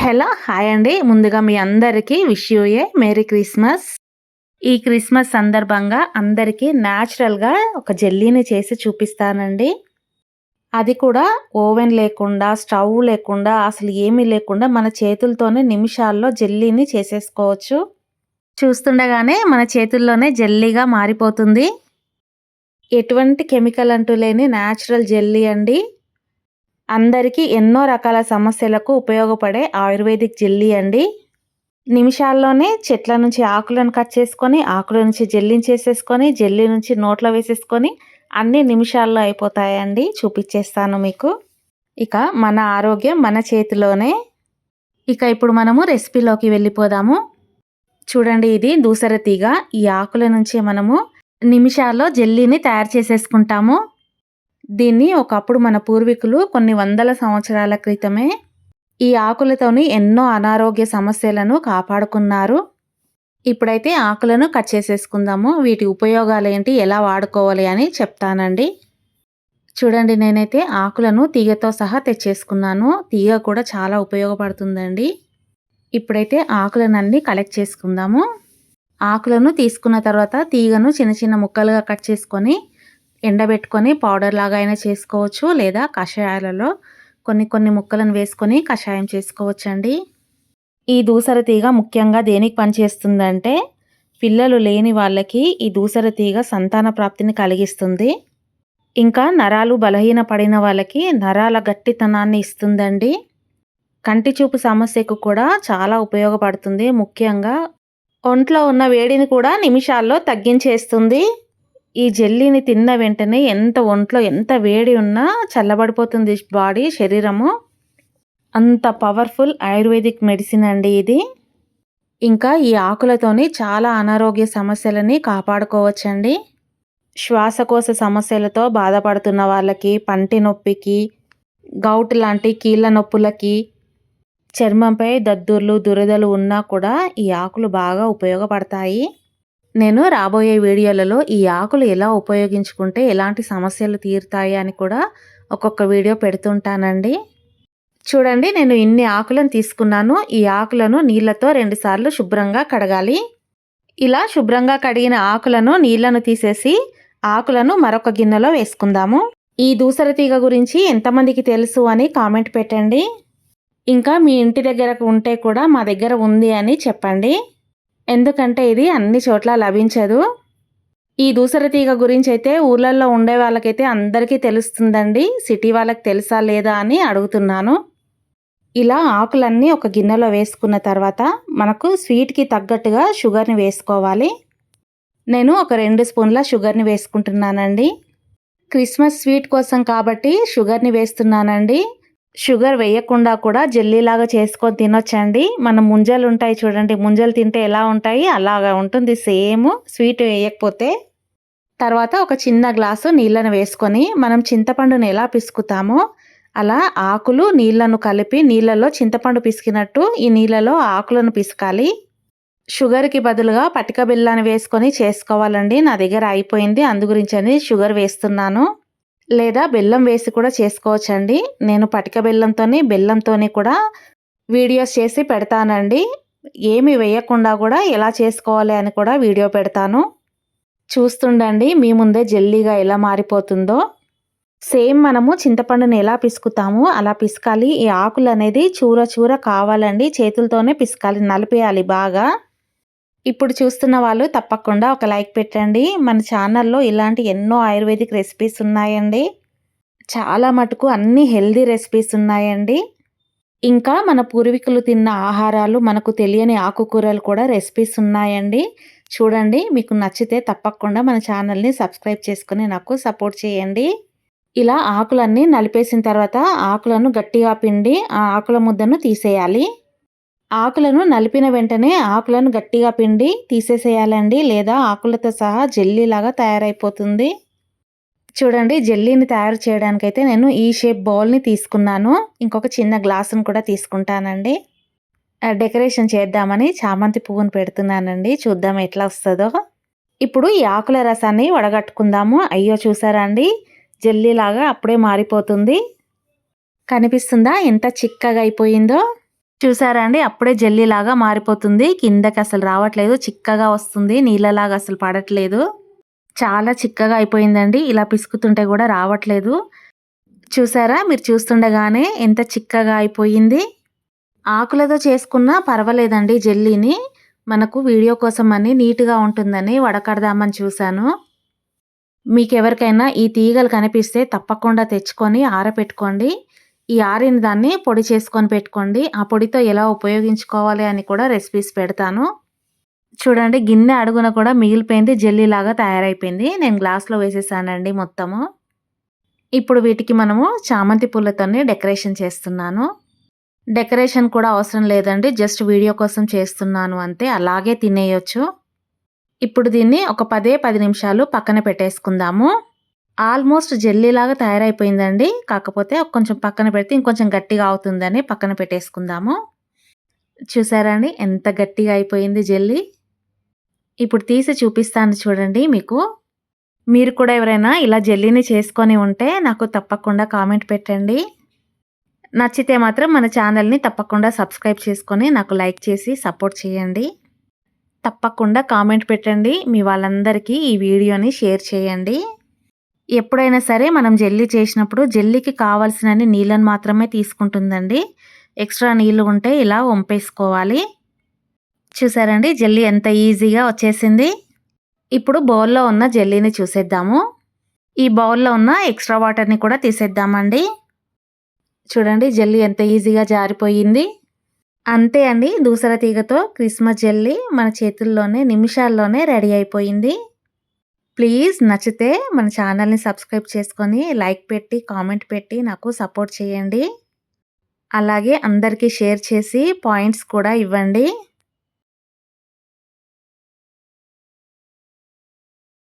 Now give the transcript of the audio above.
Hello hi అండి. ముందుగా మీ అందరికీ wish you a merry Christmas. ఈ క్రిస్మస్ సందర్భంగా అందరికీ న్యాచురల్గా ఒక జెల్లీని చేసి చూపిస్తానండి. అది కూడా ఓవెన్ లేకుండా స్టవ్ లేకుండా అసలు ఏమీ లేకుండా మన చేతులతోనే నిమిషాల్లో జెల్లీని చేసేసుకోవచ్చు. చూస్తుండగానే మన చేతుల్లోనే జెల్లీగా మారిపోతుంది. ఎటువంటి కెమికల్ అంటూ లేని న్యాచురల్ జెల్లీ అండి. అందరికీ ఎన్నో రకాల సమస్యలకు ఉపయోగపడే ఆయుర్వేదిక్ జెల్లీ అండి. నిమిషాల్లోనే చెట్ల నుంచి ఆకులను కట్ చేసుకొని ఆకుల నుంచి జెల్లించేసేసుకొని జెల్లీ నుంచి నోట్లో వేసేసుకొని అన్ని నిమిషాల్లో అయిపోతాయండి. చూపించేస్తాను మీకు. ఇక మన ఆరోగ్యం మన చేతిలోనే. ఇక ఇప్పుడు మనము రెసిపీలోకి వెళ్ళిపోదాము. చూడండి ఇది దూసర తీగ. ఈ ఆకుల నుంచి మనము నిమిషాల్లో జెల్లీని తయారు చేసేసుకుంటాము. దీన్ని ఒకప్పుడు మన పూర్వీకులు కొన్ని వందల సంవత్సరాల క్రితమే ఈ ఆకులతోని ఎన్నో అనారోగ్య సమస్యలను కాపాడుకున్నారు. ఇప్పుడైతే ఆకులను కట్ చేసేసుకుందాము. వీటి ఉపయోగాలు ఏంటి ఎలా వాడుకోవాలి అని చెప్తానండి. చూడండి నేనైతే ఆకులను తీగతో సహా తెచ్చేసుకున్నాను. తీగ కూడా చాలా ఉపయోగపడుతుందండి. ఇప్పుడైతే ఆకులనన్నీ కలెక్ట్ చేసుకుందాము. ఆకులను తీసుకున్న తర్వాత తీగను చిన్న చిన్న ముక్కలుగా కట్ చేసుకొని ఎండబెట్టుకొని పౌడర్ లాగా అయినా చేసుకోవచ్చు లేదా కషాయాలలో కొన్ని కొన్ని ముక్కలను వేసుకొని కషాయం చేసుకోవచ్చండి. ఈ దూసర తీగ ముఖ్యంగా దేనికి పనిచేస్తుందంటే పిల్లలు లేని వాళ్ళకి ఈ దూసర తీగ సంతాన ప్రాప్తిని కలిగిస్తుంది. ఇంకా నరాలు బలహీన పడిన వాళ్ళకి నరాల గట్టితనాన్ని ఇస్తుందండి. కంటి చూపు సమస్యకు కూడా చాలా ఉపయోగపడుతుంది. ముఖ్యంగా ఒంట్లో ఉన్న వేడిని కూడా నిమిషాల్లో తగ్గించేస్తుంది. ఈ జెల్లీని తిన్న వెంటనే ఎంత ఒంట్లో ఎంత వేడి ఉన్నా చల్లబడిపోతుంది బాడీ శరీరము. అంత పవర్ఫుల్ ఆయుర్వేదిక్ మెడిసిన్ అండి ఇది. ఇంకా ఈ ఆకులతోని చాలా అనారోగ్య సమస్యలని కాపాడుకోవచ్చండి. శ్వాసకోశ సమస్యలతో బాధపడుతున్న వాళ్ళకి పంటి నొప్పికి గౌట్ లాంటి కీళ్ళ నొప్పులకి చర్మంపై దద్దుర్లు దురదలు ఉన్నా కూడా ఈ ఆకులు బాగా ఉపయోగపడతాయి. నేను రాబోయే వీడియోలలో ఈ ఆకులు ఎలా ఉపయోగించుకుంటే ఎలాంటి సమస్యలు తీరుతాయి అని కూడా ఒక్కొక్క వీడియో పెడుతుంటానండి. చూడండి నేను ఇన్ని ఆకులను తీసుకున్నాను. ఈ ఆకులను నీళ్ళతో రెండుసార్లు శుభ్రంగా కడగాలి. ఇలా శుభ్రంగా కడిగిన ఆకులను నీళ్ళను తీసేసి ఆకులను మరొక గిన్నెలో వేసుకుందాము. ఈ దూసర తీగ గురించి ఎంతమందికి తెలుసు అని కామెంట్ పెట్టండి. ఇంకా మీ ఇంటి దగ్గరకు ఉంటే కూడా మా దగ్గర ఉంది అని చెప్పండి. ఎందుకంటే ఇది అన్ని చోట్ల లభించదు. ఈ దూసర తీగ గురించి అయితే ఊర్లలో ఉండే వాళ్ళకైతే అందరికీ తెలుస్తుందండి. సిటీ వాళ్ళకి తెలుసా లేదా అని అడుగుతున్నాను. ఇలా ఆకులన్నీ ఒక గిన్నెలో వేసుకున్న తర్వాత మనకు స్వీట్కి తగ్గట్టుగా షుగర్ని వేసుకోవాలి. నేను ఒక రెండు స్పూన్ల షుగర్ని వేసుకుంటున్నానండి. క్రిస్మస్ స్వీట్ కోసం కాబట్టి షుగర్ని వేస్తున్నానండి. షుగర్ వేయకుండా కూడా జెల్లీలాగా చేసుకొని తినొచ్చండి. మన ముంజలు ఉంటాయి చూడండి. ముంజలు తింటే ఎలా ఉంటాయి? అలాగా ఉంటుంది. సేమ్ స్వీట్ వేయకపోతే. తర్వాత ఒక చిన్న గ్లాసు నీళ్ళను వేసుకొని మనం చింతపండును ఎలా పిసుకుతామో అలా ఆకులు నీళ్ళను కలిపి నీళ్ళలో చింతపండు పిసికినట్టు ఈ నీళ్ళలో ఆకులను పిసకాలి. షుగర్కి బదులుగా పటిక బెల్లాన్ని వేసుకొని చేసుకోవాలండి. నా దగ్గర అయిపోయింది. అందు గురించి అని షుగర్ వేస్తున్నాను. లేదా బెల్లం వేసి కూడా చేసుకోవచ్చండి. నేను పటిక బెల్లంతోని బెల్లంతోని కూడా వీడియోస్ చేసి పెడతానండి. ఏమి వేయకుండా కూడా ఎలా చేసుకోవాలి అని కూడా వీడియో పెడతాను. చూస్తుండండి మీ ముందే జల్లీగా ఎలా మారిపోతుందో. సేమ్ మనము చింతపండుని ఎలా పిసుకుతామో అలా పిసకాలి. ఈ ఆకులు అనేది చూర చూర కావాలండి. చేతులతోనే పిసకాలి నలిపేయాలి బాగా. ఇప్పుడు చూస్తున్న వాళ్ళు తప్పకుండా ఒక లైక్ పెట్టండి. మన ఛానల్లో ఇలాంటి ఎన్నో ఆయుర్వేదిక్ రెసిపీస్ ఉన్నాయండి. చాలా మటుకు అన్ని హెల్దీ రెసిపీస్ ఉన్నాయండి. ఇంకా మన పూర్వీకులు తిన్న ఆహారాలు మనకు తెలియని ఆకుకూరలు కూడా రెసిపీస్ ఉన్నాయండి. చూడండి మీకు నచ్చితే తప్పకుండా మన ఛానల్ని సబ్స్క్రైబ్ చేసుకుని నాకు సపోర్ట్ చేయండి. ఇలా ఆకులన్నీ నలిపేసిన తర్వాత ఆకులను గట్టిగా పిండి ఆ ఆకుల ముద్దను తీసేయాలి. ఆకులను నలిపిన వెంటనే ఆకులను గట్టిగా పిండి తీసేసేయాలండి లేదా ఆకులతో సహా జెల్లీలాగా తయారైపోతుంది. చూడండి జెల్లీని తయారు చేయడానికైతే నేను ఈ షేప్ బౌల్ని తీసుకున్నాను. ఇంకొక చిన్న గ్లాసును కూడా తీసుకుంటానండి. డెకరేషన్ చేద్దామని చామంతి పువ్వును పెడుతున్నానండి. చూద్దాం ఎట్లా వస్తుందో. ఇప్పుడు ఈ ఆకుల రసాన్ని వడగట్టుకుందాము. అయ్యో చూసారా అండి? జెల్లీలాగా అప్పుడే మారిపోతుంది. కనిపిస్తుందా? ఎంత చిక్కగా అయిపోయిందో. చూసారా అండి? అప్పుడే జెల్లీలాగా మారిపోతుంది. కిందకి అసలు రావట్లేదు. చిక్కగా వస్తుంది. నీళ్ళలాగా అసలు పడట్లేదు. చాలా చిక్కగా అయిపోయిందండి. ఇలా పిసుకుతుంటే కూడా రావట్లేదు. చూసారా? మీరు చూస్తుండగానే ఎంత చిక్కగా అయిపోయింది. ఆకులతో చేసుకున్నా పర్వాలేదండి జెల్లీని. మనకు వీడియో కోసం అని నీట్గా ఉంటుందని వడకడదామని చూశాను. మీకు ఎవరికైనా ఈ తీగలు కనిపిస్తే తప్పకుండా తెచ్చుకొని ఆరపెట్టుకోండి. ఈ ఆరిన దాన్ని పొడి చేసుకొని పెట్టుకోండి. ఆ పొడితో ఎలా ఉపయోగించుకోవాలి అని కూడా రెసిపీస్ పెడతాను. చూడండి గిన్నె అడుగున కూడా మిగిలిపోయింది జెల్లీలాగా తయారైపోయింది. నేను గ్లాస్లో వేసేసానండి మొత్తము. ఇప్పుడు వీటికి మనము చామంతి పూలతోనే డెకరేషన్ చేస్తున్నాను. డెకరేషన్ కూడా అవసరం లేదండి జస్ట్ వీడియో కోసం చేస్తున్నాను అంతే అలాగే తినేయొచ్చు. ఇప్పుడు దీన్ని ఒక పదే పది నిమిషాలు పక్కన పెట్టేసుకుందాము. ఆల్మోస్ట్ జెల్లీలాగా తయారైపోయిందండి. కాకపోతే కొంచెం పక్కన పెడితే ఇంకొంచెం గట్టిగా అవుతుందని పక్కన పెట్టేసుకుందాము. చూసారా అండి? ఎంత గట్టిగా అయిపోయింది జెల్లీ. ఇప్పుడు తీసి చూపిస్తాను చూడండి మీకు. మీరు కూడా ఎవరైనా ఇలా జెల్లీని చేసుకొని ఉంటే నాకు తప్పకుండా కామెంట్ పెట్టండి. నచ్చితే మాత్రం మన ఛానల్ని తప్పకుండా సబ్స్క్రైబ్ చేసుకొని నాకు లైక్ చేసి సపోర్ట్ చేయండి. తప్పకుండా కామెంట్ పెట్టండి. మీ వాళ్ళందరికీ ఈ వీడియోని షేర్ చేయండి. ఎప్పుడైనా సరే మనం జెల్లీ చేసినప్పుడు జెల్లీకి కావాల్సినన్ని నీళ్ళని మాత్రమే తీసుకుంటుందండి. ఎక్స్ట్రా నీళ్ళు ఉంటే ఇలా వంపేసుకోవాలి. చూసారండి? జెల్లీ ఎంత ఈజీగా వచ్చేసింది. ఇప్పుడు బౌల్లో ఉన్న జెల్లీని చూసేద్దాము. ఈ బౌల్లో ఉన్న ఎక్స్ట్రా వాటర్ని కూడా తీసేద్దామండి. చూడండి జెల్లీ ఎంత ఈజీగా జారిపోయింది. అంతే అండి. దూసర తీగతో క్రిస్మస్ జెల్లీ మన చేతుల్లోనే నిమిషాల్లోనే రెడీ అయిపోయింది. ప్లీజ్ నచ్చితే మన ఛానల్ని సబ్స్క్రైబ్ చేసుకొని లైక్ పెట్టి కామెంట్ పెట్టి నాకు సపోర్ట్ చేయండి. అలాగే అందరికీ షేర్ చేసి పాయింట్స్ కూడా ఇవ్వండి.